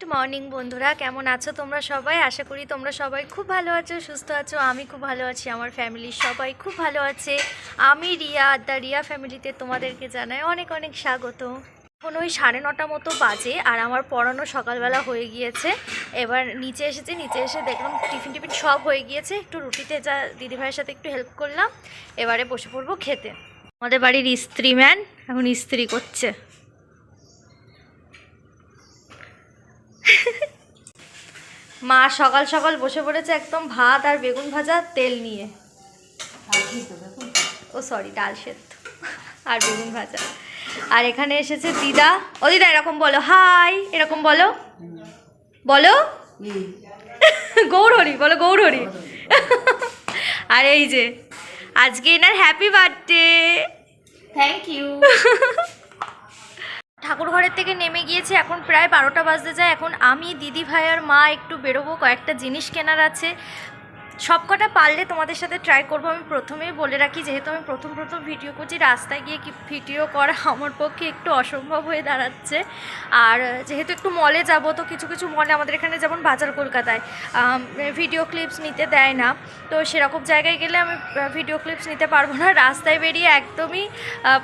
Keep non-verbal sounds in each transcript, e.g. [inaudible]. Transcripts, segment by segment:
Good morning বন্ধুরা। কেমন আছো তোমরা সবাই? আশা করি তোমরা সবাই খুব ভালো আছো, সুস্থ আছো। আমি খুব ভালো আছি, আমার ফ্যামিলির সবাই খুব ভালো আছে। আমি রিয়া দ্য রিয়া ফ্যামিলিতে তোমাদেরকে জানাই অনেক অনেক স্বাগত। এখন ওই সাড়ে নটা মতো বাজে আর আমার পড়ানো সকালবেলা হয়ে গিয়েছে। এবার নিচে এসেছে, নিচে এসে দেখলাম টিফিন টিফিন সব হয়ে গিয়েছে। একটু রুটিতে যা দিদিভাইয়ের সাথে একটু হেল্প করলাম। এবারে বসে পড়ব খেতে। আমাদের বাড়ির স্ত্রী ম্যান এখন ইস্ত্রি করছে। মা সকাল সকাল বসে পড়েছে একদম ভাত আর বেগুন ভাজা তেল নিয়ে। ও সরি ডাল সেদ্ধ আর বেগুন ভাজা। আর এখানে এসেছে দিদা। ও দিদা এরকম বলো। হাই এরকম বলো। বলো। গৌরহরি বলো গৌরহরি। আর এই যে আজকে এনার হ্যাপি বার্থডে থ্যাংক ইউ ঠাকুর ঘরের থেকে নেমে গিয়েছে, এখন প্রায় বারোটা বাজতে যায়। এখন আমি, দিদি ভাই আর মা একটু বেরোবো, কয়েকটা জিনিস কেনার আছে। সব কটা পারলে তোমাদের সাথে ট্রাই করব। আমি প্রথমেই বলে রাখি, যেহেতু আমি প্রথম প্রথম ভিডিও করছি, রাস্তায় গিয়ে কি ভিডিও করা আমার পক্ষে একটু অসম্ভব হয়ে দাঁড়াচ্ছে। আর যেহেতু একটু মলে যাব, তো কিছু কিছু মলে আমাদের এখানে যেমন বাজার কলকাতায় ভিডিও ক্লিপস নিতে দেয় না। তো সেরকম জায়গায় গেলে আমি ভিডিও ক্লিপস নিতে পারব না। রাস্তায় বেরিয়ে একদমই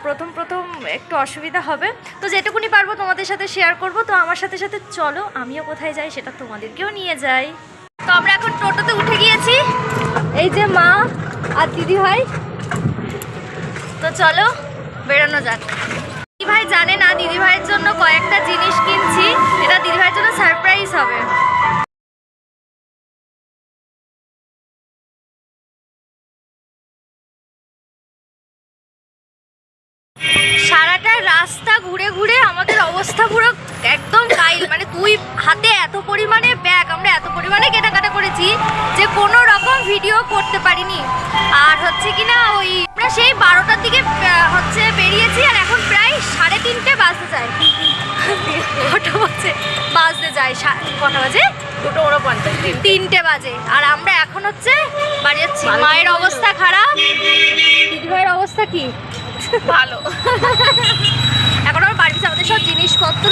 প্রথম প্রথম একটু অসুবিধা হবে। তো যেটুকুনি পারব তোমাদের সাথে শেয়ার করব। তো আমার সাথে সাথে চলো, আমিও কোথায় যাই সেটা তোমাদেরকেও নিয়ে যাই। আমরা এখন টোটোতে উঠে গিয়েছি। এই যে মা আর দিদি ভাই। তো চলো, বেরোনো যাক। দিদি ভাই জানে না, দিদি ভাইয়ের জন্য কয়েকটা জিনিস কিনছি। এটা দিদি ভাইয়ের জন্য সারপ্রাইজ হবে। সারাটা রাস্তা ঘুরে ঘুরে আমাদের অবস্থা পুরো একদম কাইল। মানে তুই হাতে এত পরিমাণে ব্যাগ আমরা এত পরিমাণে কেনাকাটা করেছি যে কোনো রকম ভিডিও করতে পারিনি। আর হচ্ছে কি না ওই আমরা সেই বারোটার দিকে হচ্ছে বেরিয়েছি আর এখন প্রায় সাড়ে তিনটে বাজতে যায়। কটা বাজে? বাজতে যায় কটা বাজে? দুটো তিনটে বাজে। আর আমরা এখন হচ্ছে বাড়ি যাচ্ছি। মায়ের অবস্থা খারাপ। দিদিভাইয়ের অবস্থা কি? ভালো। [laughs] এখন আমার বাড়িতে আমাদের সব জিনিসপত্র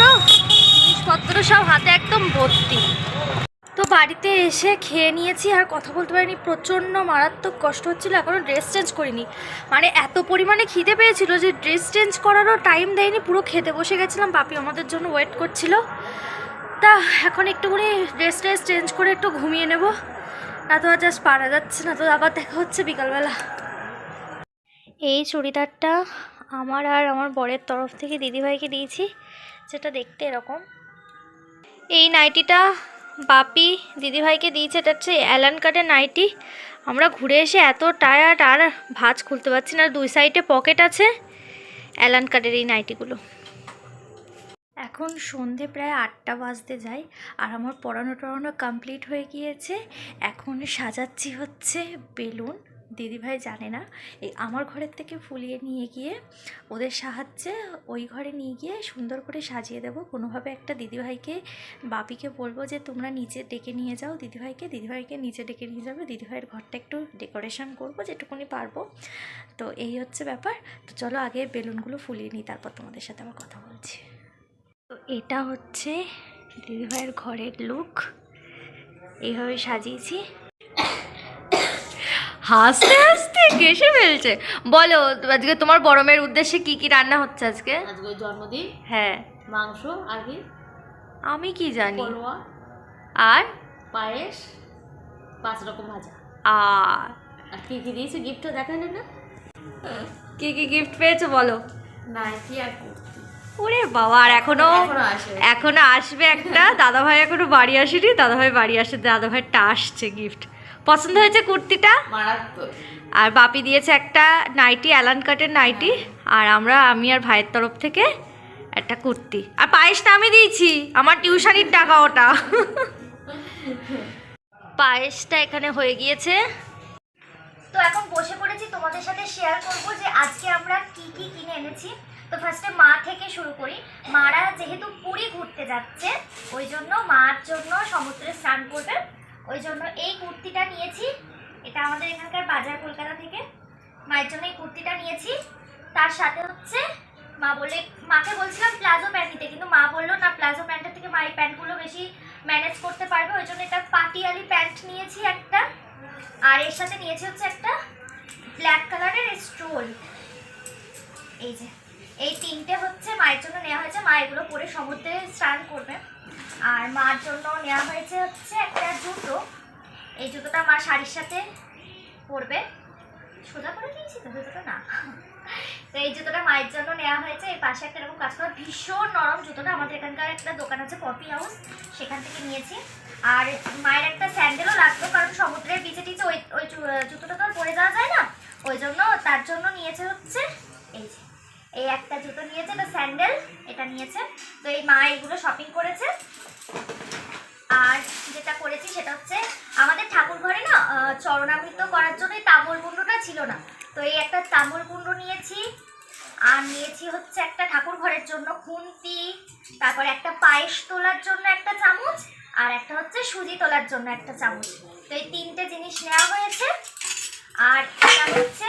জিনিসপত্র সব হাতে একদম ভর্তি। তো বাড়িতে এসে খেয়ে নিয়েছি আর কথা বলতে পারিনি। প্রচণ্ড মারাত্মক কষ্ট হচ্ছিল এখনও ড্রেস চেঞ্জ করিনি। মানে এত পরিমাণে খিদে পেয়েছিল যে ড্রেস চেঞ্জ করারও টাইম দেয়নি, পুরো খেতে বসে গেছিলাম পাপি আমাদের জন্য ওয়েট করছিল। তা এখন একটুখানি ড্রেস ট্রেস চেঞ্জ করে একটু ঘুমিয়ে নেব, না তো আর জাস্ট পারা যাচ্ছে না, তো আবার দেখা হচ্ছে বিকালবেলা। এই চুড়িদারটা আমার আর আমার বরের তরফ থেকে দিদিভাইকে দিয়েছি, যেটা দেখতে এরকম। এই নাইটিটা বাপি, দিদিভাইকে দিয়েছে এটা হচ্ছে অ্যালান কাটের নাইটি আমরা ঘুরে এসে এত টায়ার্ড আর ভাজ খুলতে পারছি না দুই সাইডে পকেট আছে অ্যালান কাটের এই নাইটিগুলো এখন সন্ধে প্রায় আটটা বাজতে যায়, আর আমার পড়ানো টড়ানো কমপ্লিট হয়ে গিয়েছে। এখন সাজাচ্ছি হচ্ছে বেলুন। দিদিভাই জানে না, এই আমার ঘরের থেকে ফুলিয়ে নিয়ে গিয়ে ওদের সাহায্যে ওই ঘরে নিয়ে গিয়ে সুন্দর করে সাজিয়ে দেবো। কোনোভাবে একটা দিদিভাইকে, বাপিকে বলব যে, তোমরা নিচে ডেকে নিয়ে যাও দিদিভাইকে দিদিভাইকে নিচে ডেকে নিয়ে যাবে। দিদিভাইয়ের ঘরটা একটু ডেকোরেশন করব, যেটুকুনি পারব। তো এই হচ্ছে ব্যাপার। তো চলো আগে বেলুনগুলো ফুলিয়ে নিই, তারপর তোমাদের সাথে আবার কথা বলছি। তো এটা হচ্ছে দিদিভাইয়ের ঘরের লুক। এইভাবে সাজিয়েছি। হাসতে হাসতে কেসে ফেলছে। বলো আজকে তোমার বড় মেয়ের উদ্দেশ্যে কি কি রান্না হচ্ছে আজকে? আজকে জন্মদিন। হ্যাঁ। মাংস আর কি? আমি কি জানি? আর? পায়েস। পাঁচ রকম ভাজা। আর? কি কি দিয়েছে? গিফটও দেখালে না? কি কি গিফট পেয়েছ বলো? নাইটি আর কুর্তি। ওরে বাবা আর এখনও এখনও আসবে একটা। দাদাভাই এখনও বাড়ি আসেনি। দাদাভাই বাড়ি আসে দাদাভাইটা আসছে গিফট পছন্দ হয়েছে কুর্তিটা? আর বাপি দিয়েছে একটা নাইটি অ্যালান কাটের নাইটি। আর আমরা আমি আর ভাইয়ের তরফ থেকে একটা কুর্তি। আর পায়েসটা আমি দিয়েছি। আমার টিউশনির টাকা ওটা। পায়েসটা এখানে হয়ে গিয়েছে। তো এখন বসে পড়েছি তোমাদের সাথে শেয়ার করব যে আজকে আমরা কি কি কিনে এনেছি। তো ফার্স্টে মা থেকে শুরু করি। মারা যেহেতু পুরী ঘুরতে যাচ্ছে ওই জন্য মার জন্য সমুদ্রে স্নান করবে। ওই জন্য এই কুর্তিটা নিয়েছি, এটা আমাদের এখানকার বাজার কলকাতা থেকে। মায়ের জন্য এই কুর্তিটা নিয়েছি। তার সাথে হচ্ছে মা বলে, মাকে বলছিলাম প্লাজো প্যান্ট নিতে, কিন্তু মা বলল না, প্লাজো প্যান্টের থেকে মা এই প্যান্টগুলো বেশি ম্যানেজ করতে পারবে। ওই জন্য এটা পাটিয়ালি প্যান্ট নিয়েছি একটা। আর এর সাথে নিয়েছি হচ্ছে একটা ব্ল্যাক কালারের স্টোল এই যে, এই তিনটে হচ্ছে মায়ের জন্য নেওয়া হয়েছে। মা এগুলো পরে সমুদ্রে স্নান করবে। আর মার জন্য নেওয়া হয়েছে হচ্ছে একটা জুতো। এই জুতোটা মা শাড়ির সাথে পরবে। সোজা করে নিয়েছি তো, জুতোটা না। তো এই জুতোটা মায়ের জন্য নেওয়া হয়েছে। এই পাশে একটা এরকম কাজ করা ভীষণ নরম জুতোটা। আমাদের এখানকার একটা দোকান আছে, পপি হাউস। সেখান থেকে নিয়েছি। আর মায়ের একটা স্যান্ডেলও লাগতো কারণ সমুদ্রের বিচে টিচে ওই ওই জুতোটা তো আর পরে যাওয়া যায় না। ওই জন্য তার জন্য নিয়েছে হচ্ছে এই যে, এই একটা জুতো নিয়েছে, এটা স্যান্ডেল, এটা নিয়েছে। তো এই মা এগুলো শপিং করেছে। আর যেটা করেছি সেটা হচ্ছে আমাদের ঠাকুর ঘরে না চরণামৃত করার জন্য এই তাম্বল কুণ্ডটা ছিল না। তো এই একটা তাম্বল কুণ্ড নিয়েছি, আর নিয়েছি হচ্ছে একটা ঠাকুর ঘরের জন্য খুন্তি, তারপর একটা পায়েস তোলার জন্য একটা চামচ, আর একটা হচ্ছে সুজি তোলার জন্য একটা চামচ। তো এই তিনটে জিনিস নেওয়া হয়েছে, আর হচ্ছে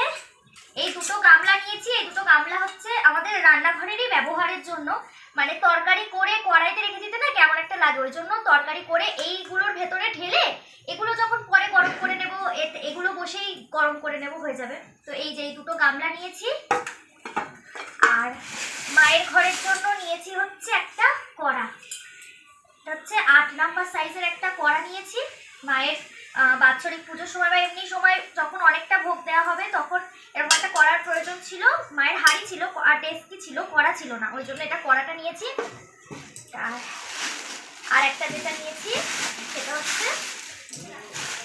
এই দুটো গামলা নিয়েছি, এই দুটো গামলা হচ্ছে আমাদের রান্নাঘরেরই ব্যবহারের জন্য। মানে তরকারি করে কড়াইতে রেখে দিতে না কেমন একটা লাগে? ওই জন্য তরকারি করে এইগুলোর ভেতরে ঢেলে এগুলো যখন পরে গরম করে নেব এগুলো বসেই গরম করে নেব হয়ে যাবে। তো এই যে এই দুটো গামলা নিয়েছি। আর মায়ের ঘরের জন্য নিয়েছি হচ্ছে একটা কড়া। হচ্ছে আট নাম্বার সাইজের একটা কড়া নিয়েছি। মায়ের বাৎসরিক পুজোর সময় বা এমনি সময় যখন অনেকটা ভোগ দেওয়া হবে, তখন এরকম একটা কড়ার প্রয়োজন ছিল, মায়ের হাড়ি ছিল, আর ডেস্কি ছিল কড়া ছিল না। ওই জন্য এটা কড়াটা নিয়েছি। আর আর একটা যেটা নিয়েছি, সেটা হচ্ছে,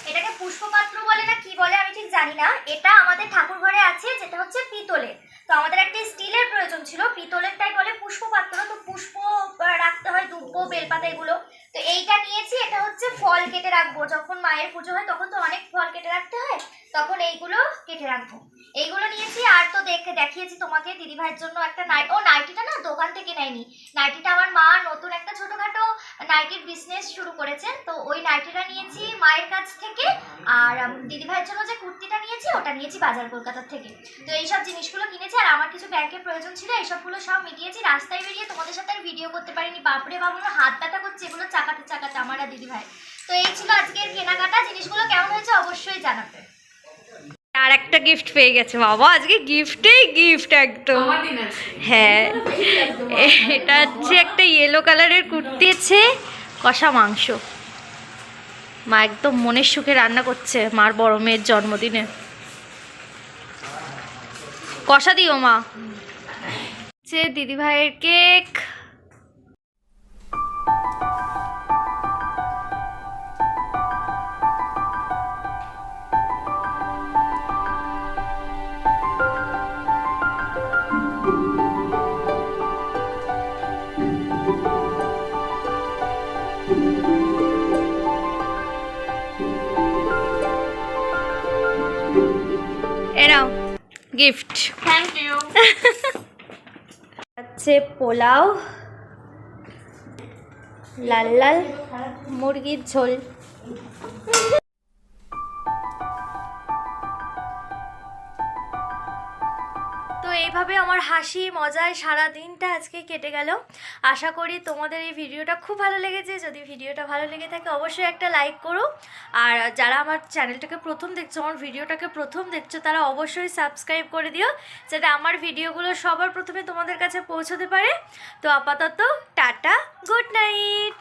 এটাকে পুষ্পপাত্র বলে না কি বলে আমি ঠিক জানি না। এটা আমাদের ঠাকুর ঘরে আছে, যেটা হচ্ছে পিতলে তো আমাদের একটা স্টিলের প্রয়োজন ছিল পিতলেরটাই বলে পুষ্পপাত্র তো পুষ্প রাখতে হয় দুব্ব বেলপাতা এগুলো। তো এইটা নিয়েছি, এটা হচ্ছে ফল কেটে রাখব। যখন মায়ের পুজো হয়, তখন তো অনেক ফল কেটে রাখতে হয়, তখন এইগুলো কেটে রাখব। এইগুলো নিয়েছি, আর তো দেখে, দেখিয়েছি তোমাকে দিদিভাইয়ের জন্য একটা নাই, ও নাইটিটা না দোকান থেকে নেয়নি। নাইটিটা আমার মা নতুন একটা ছোটোখাটো নাইটির বিজনেস শুরু করেছেন তো ওই নাইটিটা নিয়েছি মায়ের কাছ থেকে, আর দিদিভাইয়ের জন্য যে কুর্তিটা নিয়েছি, ওটা নিয়েছি বাজার কলকাতার থেকে। তো এইসব জিনিসগুলো কিনেছি, আর আমার কিছু ব্যাংকের প্রয়োজন ছিল এইসবগুলো সব মিটিয়েছি, রাস্তায় বেরিয়ে তোমাদের সাথে আর ভিডিও করতে পারিনি। বাপরে বাবুর হাত ব্যথা করছে, এগুলো চাকাতে চাকাতে আমার আর দিদিভাই তো এই ছিল আজকের কেনাকাটা, জিনিসগুলো কেমন হয়েছে অবশ্যই জানাবে। আর একটা গিফট পেয়ে গেছে বাবা। আজকে গিফটেই গিফট একদম। হ্যাঁ এটা হচ্ছে একটা ইয়েলো কালারের কুর্তি আছে কষা মাংস। মা একদম মনের সুখে রান্না করছে মার বড় মেয়ের জন্মদিনে। কষা দিও মা। হচ্ছে দিদিভাইয়ের কেক গিফট। থ্যাংক ইউ হচ্ছে পোলাও লাল লাল মুরগির ঝোল। তো এইভাবে আমার হাসি, মজায় সারা দিনটা আজকে কেটে গেল। আশা করি তোমাদের এই ভিডিওটা খুব ভালো লেগেছে। যদি ভিডিওটা ভালো লেগে থাকে অবশ্যই একটা লাইক করো। আর যারা আমার চ্যানেলটাকে প্রথম দেখছ, আমার ভিডিওটাকে প্রথম দেখছ, তারা অবশ্যই সাবস্ক্রাইব করে দিও, যাতে আমার ভিডিওগুলো সবার প্রথমে তোমাদের কাছে পৌঁছতে পারে। তো আপাতত টাটা, গুড নাইট!